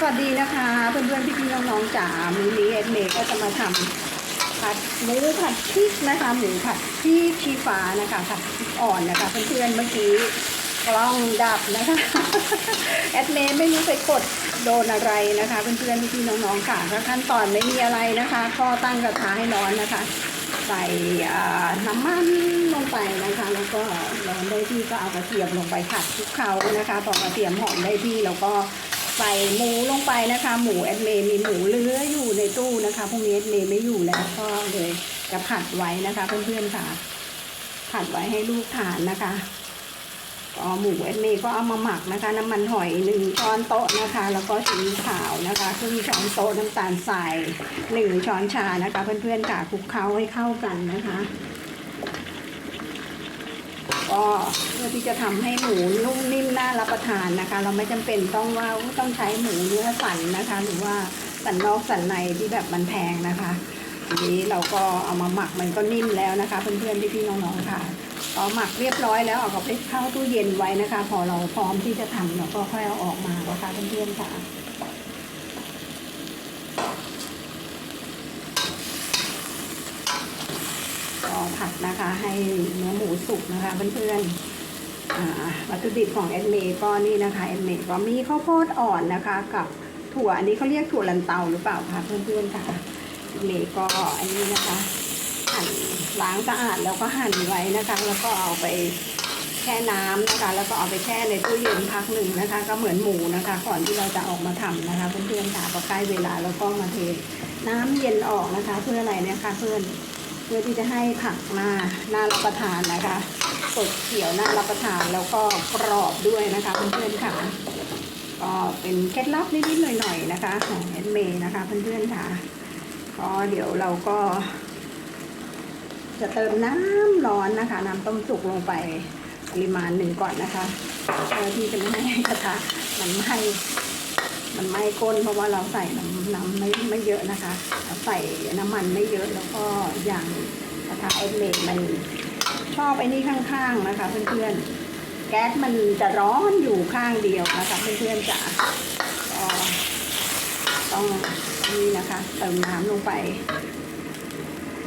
สวัสดีนะคะเพื่อนๆพี่ๆน้องๆจ๋ามื้อนี้เอ็ดเมย์ก็จะมาทำผัดหมูผัดพริกนะคะหมูผัดพริกชีฟ้านะคะผัดพริกอ่อนนะคะเพื่อนๆเมื่อกี้กล้องดับนะคะแอดเมย์ไม่รู้ไปกดโดนอะไรนะคะเพื่อนๆพี่ๆน้องๆค่ะขั้นตอนไม่มีอะไรนะคะก็ตั้งกระทะให้ร้อนนะคะใส่น้ำมันลงไปนะคะ แล้วก็ร้อนได้ที่ก็เอากระเทียมลงไปผัดคลุกเคล้านะคะพอกระเทียมหอมได้ที่แล้วก็ ใส่หมูลงไปนะคะ หมูแอดเมย์มีหมูเหลืออยู่ในตู้นะคะพรุ่งนี้แอดเมย์ไม่อยู่แล้วก็เลยจะผัดไว้นะคะ เพื่อนๆค่ะ ผัดไว้ให้ลูกทานนะคะก็หมูแอดเมย์ก็เอามาหมักนะคะ น้ำมันหอยหนึ่งช้อนโต๊ะนะคะ แล้วก็ซีขาวนะคะครึ่งช้อนโต๊ะน้ำตาลทรายหนึ่งช้อนชานะคะ เพื่อนๆค่ะคลุกเคล้าให้เข้ากันนะคะ ก็เพื่อที่จะทำให้หมูนุ่มนิ่มน่ารับประทานนะคะ เราไม่จำเป็นต้องว่าต้องใช้หมูเนื้อสันนะคะ หรือว่าสันนอกสันในที่แบบมันแพงนะคะทีนี้เราก็เอามาหมักมันก็นิ่มแล้วนะคะ เพื่อนๆพี่ๆน้องๆค่ะพอหมักเรียบร้อยแล้วเอาไปเข้าตู้เย็นไว้นะคะ พอเราพร้อมที่จะทำเราก็ค่อยเอาออกมานะคะเพื่อนๆค่ะ ผัดนะคะ ให้เนื้อหมูสุกนะคะเพื่อนๆวัตถุดิบของแอดเมก็นี่นะคะแอดเมก็มีข้าวโพดอ่อนนะคะ กับถั่วอันนี้เขาเรียกถั่วลันเตาหรือเปล่าคะเพื่อนๆค่ะแอดเมก็อันนี้นะคะหั่นล้างสะอาดแล้วก็หั่นไว้นะคะ แล้วก็เอาไปแช่น้ำนะคะ แล้วก็เอาไปแช่ในตู้เย็นพักหนึ่งนะคะ ก็เหมือนหมูนะคะ ก่อนที่เราจะออกมาทำนะคะเพื่อนๆค่ะพอใกล้เวลาเราก็มาเทน้ำเย็นออกนะคะ เพื่ออะไรนะคะ เพื่อน เพื่อที่จะให้ผักมาน่ารับประทานนะคะสดเขียวน่ารับประทานแล้วก็กรอบด้วยนะคะเพื่อนๆค่ะ ก็เป็นเคล็ดลับนิดๆหน่อยๆนะคะ ของแอนเมย์นะคะเพื่อนๆค่ะก็เดี๋ยวเราก็ จะเติมน้ำร้อนนะคะ น้ำต้มสุกลงไปปริมาณหนึ่งก่อนนะคะเพื่อที่จะไม่ให้กระทะมันไหม้ มันไหม้ก้นเพราะว่าเราใส่น้ำน้ำไม่ไม่เยอะนะคะใส่น้ำมันไม่เยอะแล้วก็อย่างกระทะเอ็นเมดมันชอบไอ้นี่ข้างๆนะคะเพื่อนๆแก๊สมันจะร้อนอยู่ข้างเดียวนะคะเพื่อนๆจ๋าก็ต้องนี่นะคะเติมน้ำลงไป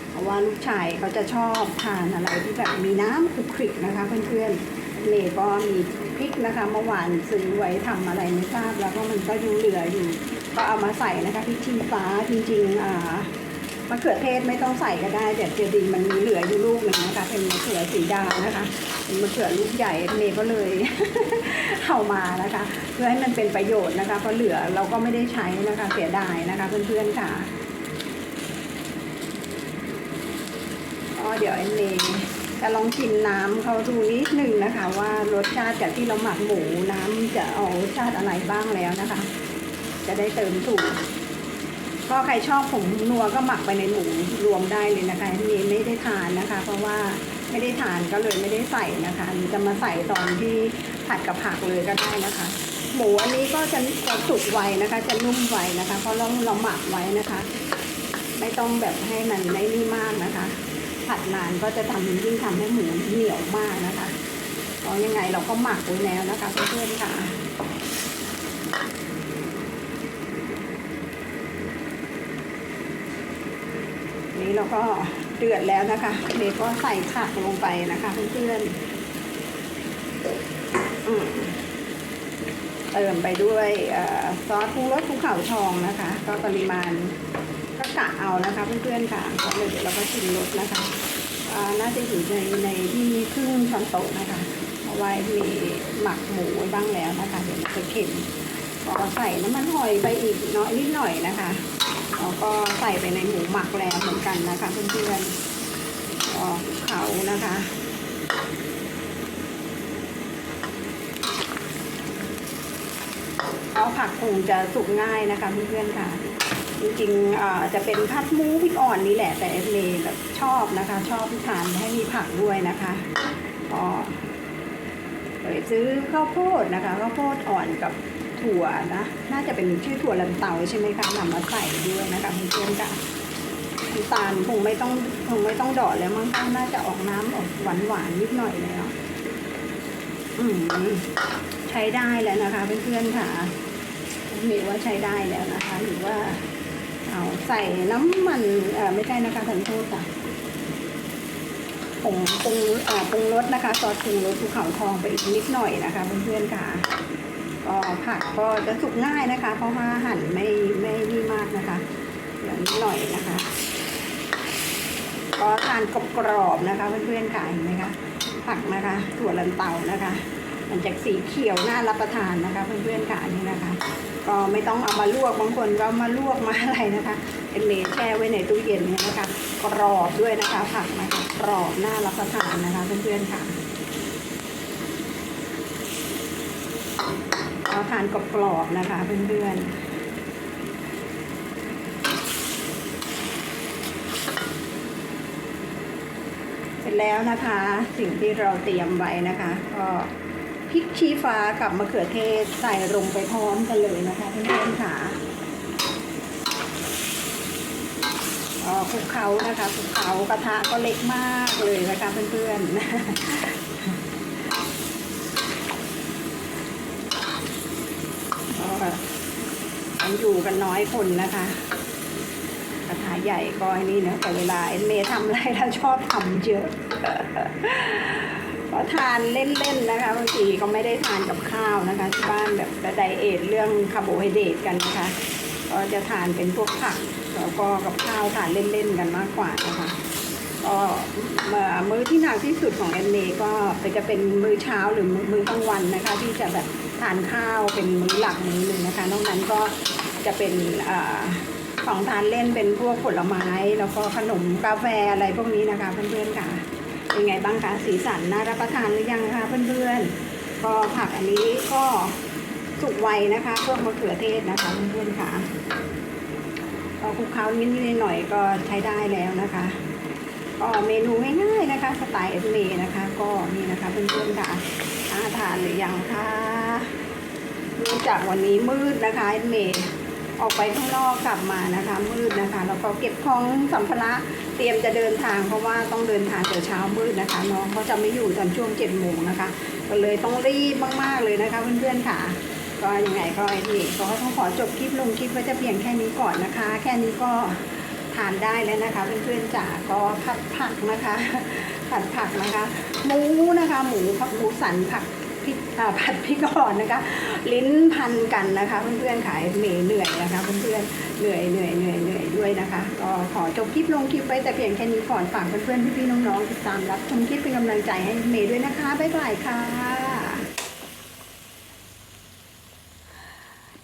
เพราะว่าลูกชายเขาจะชอบทานอะไรที่แบบมีน้ำคลุกคลิกนะคะเพื่อนๆ เมย์ก็มีพริกนะคะเมื่อวานซื้อไว้ทำอะไรไม่ทราบ แล้วก็มันก็ยังเหลืออยู่ ก็เอามาใส่นะคะพริกชี้ฟ้าจริงๆอ่ามะเขือเทศไม่ต้องใส่ก็ได้แต่เจดีมันมีเหลืออยู่ลูกหนึ่งนะคะเป็นมะเขือสีดานะคะเป็นมะเขือลูกใหญ่เมย์ก็เลยเอามานะคะ เพื่อให้มันเป็นประโยชน์นะคะเพราะเหลือเราก็ไม่ได้ใช้นะคะเสียดายนะคะเพื่อนๆค่ะก็เดี๋ยวเอ็นเมย์ จะลองชิมน้ำเขาดูนิดหนึ่งนะคะ ว่ารสชาติจากที่เราหมักหมูน้ำจะเอารสชาติอะไรบ้างแล้วนะคะ จะได้เติมถูกก็ใครชอบผงนัวก็หมักไปในหมูรวมได้เลยนะคะนเมย์ไม่ได้ทานนะคะ เพราะว่าไม่ได้ทานก็เลยไม่ได้ใส่นะคะจะมาใส่ตอนที่ผัดกับผักเลยก็ได้นะคะ หมูอันนี้ก็จะจะสุกไวนะคะ จะนุ่มไวนะคะ เพราะเราเราหมักไว้นะคะ ไม่ต้องแบบให้มันไม่นี่มากนะคะ ผัดนานก็จะทำยิ่งทำให้หมูเหนียวมากนะคะเพรายังไงเราก็หมักไว้แล้วนะคะเพื่อนๆค่ะนี้เราก็เดือดแล้วนะคะเด็กก็ใส่ผักลงไปนะคะเพื่อนๆเติมไปด้วยอซอสปรุงรสภูเขาทองนะคะ ก็ปริมาณ ก็กะเอานะคะเพื่อนๆค่ะก็เลยเดี๋ยวเราก็ชิมรสนะคะน่าจะอยู่ในในที่ครึ่งช้อนโต๊ะนะคะเพราะว่ามีหมักหมูไว้บ้างแล้วนะคะ เดี๋ยวมันจะเค็มก็ใส่น้ำมันหอยไปอีกน้อยนิดหน่อยนะคะแล้วก็ใส่ไปในหมูหมักแล้วเหมือนกันนะคะเพื่อนๆก็เขานะคะเอาผักคงจะสุกง่ายนะคะเพื่อนๆค่ะ จริงๆอ่าจะเป็นพัดหมูพริกอ่อนนี่แหละ แต่เอฟเมแบบชอบนะคะ ชอบทานให้มีผักด้วยนะคะก็เลยซื้อข้าวโพดนะคะข้าวโพดอ่อนกับถั่วนะ น่าจะเป็นชื่อถั่วลันเตาใช่ไหมคะนำมาใส่ด้วยนะคะเพื่อนๆค่ะน้ำตาลคงไม่ต้องคงไม่ต้องดอดแล้วมั้งน่าจะออกน้ำออกหวานหวานนิดหน่อยแล้วอืมใช้ได้แล้วนะคะเพื่อนๆค่ะมีว่าใช้ได้แล้วนะคะหรือว่า เอาใส่น้ำมันเอ่อไม่ใช่นะคะขอโทษค่ะผงปรุงเอ่อปรุงรสนะคะซอสปรุงรสภูเขาทองไปอีกนิดหน่อยนะคะเพื่อนๆค่ะก็ผักก็จะสุกง่ายนะคะ เพราะว่าหั่นไม่ไม่นี่มากนะคะเดี๋ยวนิดหน่อยนะคะ ก็ทานกรอบๆนะคะ เพื่อนๆค่ะเห็นไหมคะผักนะคะถั่วลันเตานะคะ มันจากสีเขียวน่ารับประทานนะคะ เพื่อนๆค่ะนี่นะคะ ไม่ต้องเอามาลวกบางคนก็มาลวกมาอะไรนะคะเอ็นเมแช่ไว้ในตู้เย็นเนี่ยนะคะกรอบด้วยนะคะผักนะคะกรอบน่ารับประทานนะคะเพื่อนๆค่ะก็ทานกรอบๆนะคะเพื่อนๆเสร็จแล้วนะคะสิ่งที่เราเตรียมไว้นะคะ ก็ พริกชี้ฟ้ากับมะเขือเทศใส่ลงไปพร้อมกันเลยนะคะเพื่อนๆค่ะคลุกเขานะคะคลุกเขากระทะก็เล็กมากเลยนะคะเพื่อนๆก็มันอยู่กันน้อยคนนะคะกระทะใหญ่ก็ไอ้นี่นะแต่เวลาเอเมย์ทำอะไรเราชอบทำเยอะ ก็ทานเล่นๆนะคะบางทีก็ไม่ได้ทานกับข้าวนะคะที่บ้านแบบจะไดเอทเรื่องคาร์โบไฮเดรตกันนะคะก็จะทานเป็นพวกผักแล้วก็กับข้าวทานเล่นๆกันมากกว่านะคะก็เมื่อมื้อที่หนักที่สุดของแอนเมก็จะเป็นมื้อเช้าหรือมื้อกลางวันนะคะ ที่จะแบบทานข้าวเป็นมื้อหลักมื้อหนึ่งนะคะนอกนั้นก็จะเป็นของทานเล่นเป็นพวกผลไม้ แล้วก็ขนมกาแฟอะไรพวกนี้นะคะเพื่อนๆค่ะ เป็นไงบ้างคะสีสันน่ารับประทานหรือยังคะเพื่อนๆก็ผักอันนี้ก็สุกไวนะคะพวกมะเขือเทศนะคะเพื่อนๆค่ะก็คลุกเคล้านิดๆหน่อยก็ใช้ได้แล้วนะคะก็เมนูง่ายๆนะคะสไตล์เอสเมนะคะ ก็นี่นะคะเพื่อนๆค่ะอาทานหรือยังคะเนื่องจากวันนี้มืดนะคะเอสเม ออกไปข้างนอกกลับมานะคะ มืดนะคะแล้วก็เก็บของสัมภาระเตรียมจะเดินทาง เพราะว่าต้องเดินทางแต่เช้ามืดนะคะ น้องเขาจะไม่อยู่ตอนช่วงเจ็ดโมงนะคะ ก็เลยต้องรีบมากๆเลยนะคะ เพื่อนๆค่ะ ก็ยังไงก็ไอ้นี่ก็ต้องขอจบคลิปลงคลิปไว้จะเพียงแค่นี้ก่อนนะคะ แค่นี้ก็ทานได้แล้วนะคะ เพื่อนๆจ๋าก็ผัดผักนะคะผัดผักนะคะ หมูนะคะ หมูผักหมูสันผัก พริกผัดพริกอ่อนนะคะ ลิ้นพันกันนะคะ เพื่อนๆขายเมย์เหนื่อยนะคะเพื่อนๆเหนื่อยเหนื่อยเหนื่อยเหนื่อยด้วยนะคะ ก็ขอจบคลิปลงคลิปไว้แต่เพียงแค่นี้ก่อนฝากเพื่อนๆพี่ๆน้องๆติดตามรับชมคลิปเป็นกำลังใจให้เมย์ด้วยนะคะบ๊ายบายค่ะ